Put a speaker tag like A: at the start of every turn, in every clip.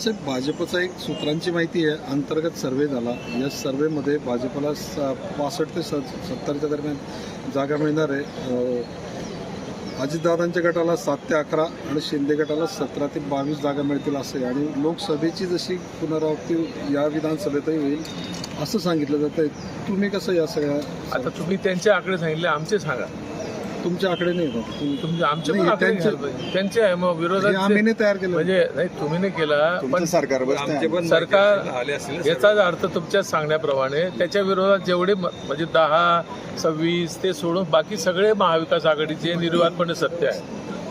A: अण्णासाहेब भाजपचा एक सूत्रांची माहिती आहे अंतर्गत सर्वे झाला. या सर्वेमध्ये भाजपला सा पासष्ट ते स- सत्तरच्या दरम्यान जागा मिळणार आहे. अजितदादांच्या गटाला सात ते अकरा आणि शिंदे गटाला सतरा ते बावीस जागा मिळतील असे आणि लोकसभेची जशी पुनरावृत्ती या विधानसभेतही होईल असं सांगितलं जातं तुम्ही कसं या सगळ्या
B: आता तुम्ही त्यांचे आकडे सांगितले आमचे सांगा.
A: तुमचे आकडे नाही होत तुम्ही
B: तुमचे आमचे पण
A: नाही,
B: आकडे
A: त्यांचे-
B: घ्यायला पाहिजे. त्यांचे आहे मग
A: हे
B: विरोधात
A: आम्ही नाही तयार केलं.
B: म्हणजे नाही तुम्ही नाही केला पण
C: सरकार बसतंय.
B: सरकार याचाच अर्थ तुमच्या सांगण्याप्रमाणे त्याच्या विरोधात जेवढे म- म्हणजे दहा सव्वीस ते सोडून बाकी सगळे महाविकास आघाडीचे निर्वातपणे सत्य आहे.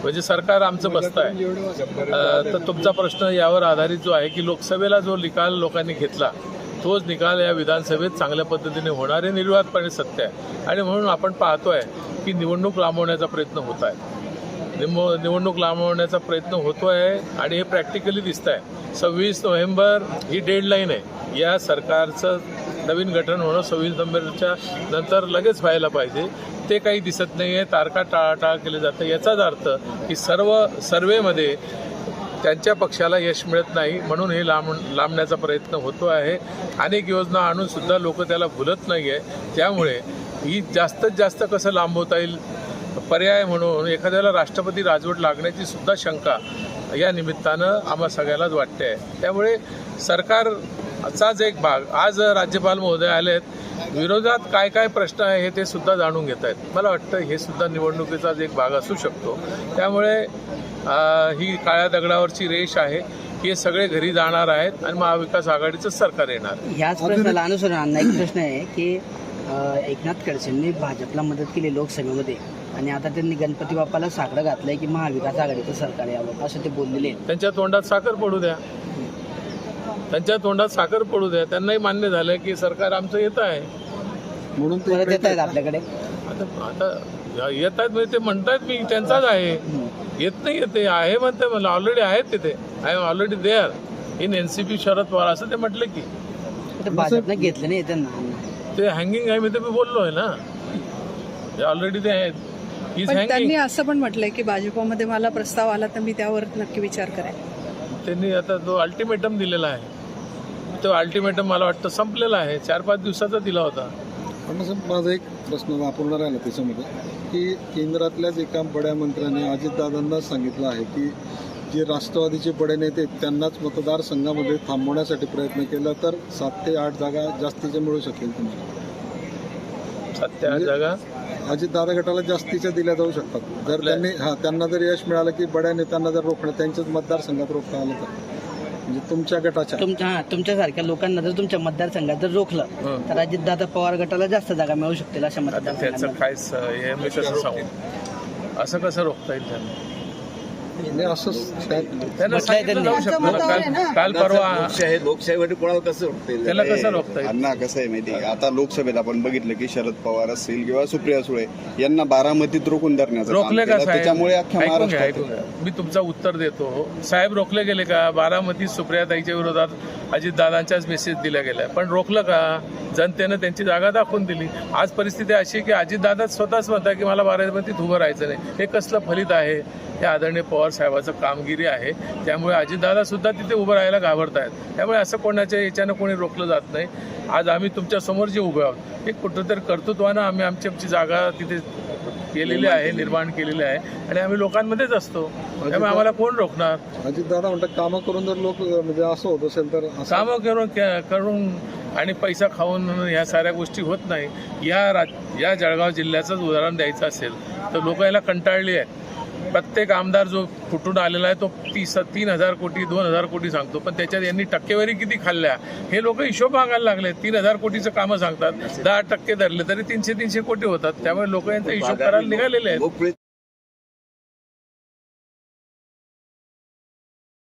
B: म्हणजे सरकार आमचं बसतं आहे तर तुमचा प्रश्न यावर आधारित जो आहे की लोकसभेला जो निकाल लोकांनी घेतला तोच निकाल या विधानसभेत चांगल्या पद्धतीने होणार हे निर्वातपणे सत्य आहे. आणि म्हणून आपण पाहतोय की निवडणूक लांबवण्याचा प्रयत्न होत आहे. निम- निवडणूक लांबवण्याचा प्रयत्न होतोय आणि हे प्रॅक्टिकली दिसत आहे सव्वीस नोव्हेंबर ही डेडलाईन आहे. या सरकारचं नवीन गठन होणं सव्वीस नोव्हेंबरच्या नंतर लगेच व्हायला पाहिजे. ते काही दिसत नाही आहे तारखा टाळाटाळ केले जातं. याचाच अर्थ की सर्व सर्वेमध्ये त्यांच्या पक्षाला यश मिळत नाही म्हणून हे लांब लांबण्याचा प्रयत्न होतो आहे. अनेक योजना आणून सुद्धा लोक त्याला भुलत नाही आहे त्यामुळे ही जास्तीत जास्त कसं लांबवता येईल? पर्याय म्हणून एखाद्याला राष्ट्रपती राजवट लागण्याची सुद्धा शंका या निमित्तानं आम्हा सगळ्यालाच वाटते. आहे त्यामुळे सरकारचाच एक भाग आज राज्यपाल महोदय आले आहेत विरोधात काय काय प्रश्न आहे हे ते सुद्धा जाणून घेत आहेत मला वाटतं हे सुद्धा निवडणुकीचाच एक भाग असू शकतो. त्यामुळे ही काळ्या दगडावरची रेष आहे. हे सगळे घरी जाणार आहेत आणि महाविकास आघाडीचं सरकार येणार.
D: ह्याच प्रश्नाला अनुसरून एक प्रश्न आहे की एकनाथ खडसेंनी भाजपला मदत केली लोकसभेमध्ये आणि आता त्यांनी गणपती बाप्पाला साकडं घातलंय की महाविकास आघाडीचं सरकार यावं असं ते बोललेले
B: त्यांच्या तोंडात साखर पडू द्या. त्यांच्या तोंडात साखर पडू द्या. त्यांनाही मान्य झालं की सरकार आमचं येत आहे.
A: म्हणून
D: येत आहेत आपल्याकडे?
B: आता आता येत आहेत म्हणजे ते म्हणतायत मी त्यांचाच आहे. येत नाही येते आहे म्हणते मला ऑलरेडी आहेत तिथे. I am already there in N C P Sharad Pawar असं ते म्हटले की.
D: ते भाजपनं घेतलं नाही त्यांना
B: ते हँगिंग आहे मी ते मी बोललो आहे ना. ऑलरेडी ते आहेत.
E: पण त्यांनी असं पण म्हटलंय की भाजपमध्ये मला प्रस्ताव आला तर मी त्यावर नक्की विचार करेन.
B: त्यांनी आता जो अल्टिमेटम दिलेला आहे. तो अल्टिमेटम मला वाटतं संपलेला आहे. चार पाच दिवसाचा दिला होता.
A: पण माझा एक प्रश्न अपूर्ण राहिला त्याच्यामध्ये की केंद्रातल्याच एका बड्या मंत्र्याने अजितदादांना सांगितलं आहे की जे राष्ट्रवादीचे बडे नेते त्यांनाच मतदारसंघामध्ये थांबवण्यासाठी प्रयत्न केला तर सात ते आठ जागा जास्तीच्या मिळू शकतील तुम्हाला.
B: सत्य आठ जागा?
A: अजितदादा गटाला जास्तीच्या दिल्या जाऊ शकतात. जर त्यांनी हा त्यांना जर यश मिळालं की बड्या नेत्यांना जर रोखणं त्यांच्याच मतदारसंघात रोखता आलं तर. म्हणजे तुमच्या गटाच्या?
D: तुमच्या हा तुमच्यासारख्या लोकांना जर तुमच्या मतदारसंघात जर रोखलं
B: हं.
D: तर अजितदादा पवार गटाला जास्त जागा मिळू शकतील अशा
B: आता त्याचं
D: मतदारसंघात
B: काय स- हे मी कसं सांगू असं कसं रोखता येईल त्यांना? काल काल परवा
C: लोकशाही लोकशाहीमध्ये कोणाला कसं वाटतं
B: त्याला कसं रोखता येईल?
C: अण्णा कसं आहे माहिती? आता लोकसभेत आपण बघितलं की शरद पवार असतील किंवा सुप्रिया सुळे यांना बारामतीत रोखून धरण्याचं
B: रोखले का
C: त्याच्यामुळे अख्ख्या महाराष्ट्रात.
B: मी तुमचं उत्तर देतो. साहेब रोखले गेले का? बारामती सुप्रियाताईच्या विरोधात अजितदादांच्याच मेसेज दिल्या गेल्या. पण रोखलं का? जनतेनं त्यांची जागा दाखवून दिली. आज परिस्थिती अशी की अजितदादाच स्वतःच म्हणतात की मला बारामतीत उभं राहायचं नाही. हे कसलं फलित आहे? हे आदरणीय पवार साहेबाचं कामगिरी आहे. त्यामुळे अजितदादा सुद्धा तिथे उभं राहायला घाबरत आहेत त्यामुळे असं कोणाच्या याच्यानं कोणी रोखलं जात नाही. आज आम्ही तुमच्यासमोर जे उभे आहोत हे कुठंतरी कर्तृत्वानं आम्ही आमची आमची जागा तिथे केलेली आहे निर्माण केलेली आहे. आणि आम्ही लोकांमध्येच असतो. त्यामुळे आम्हाला कोण रोखणार?
A: अजितदादा म्हणतात कामं करून जर लोक म्हणजे असं होत असेल तर
B: कामं करून करून आणि पैसा खाऊन ह्या साऱ्या गोष्टी होत नाही. या राज या जळगाव जिल्ह्याचंच उदाहरण द्यायचं असेल तर लोक याला कंटाळली आहेत. प्रत्येक आमदार जो फुटून आलेला आहे तो तीस तीन हजार कोटी दोन हजार कोटी सांगतो. पण त्याच्यात यांनी टक्केवारी किती खाल्ल्या? हे लोक हिशोब मागायला लागले तीन हजार कोटीचं कामं सांगतात. दहा टक्के धरले तरी तीनशे तीनशे कोटी होतात. त्यामुळे लोक यांचा हिशोब करायला निघालेले आहेत.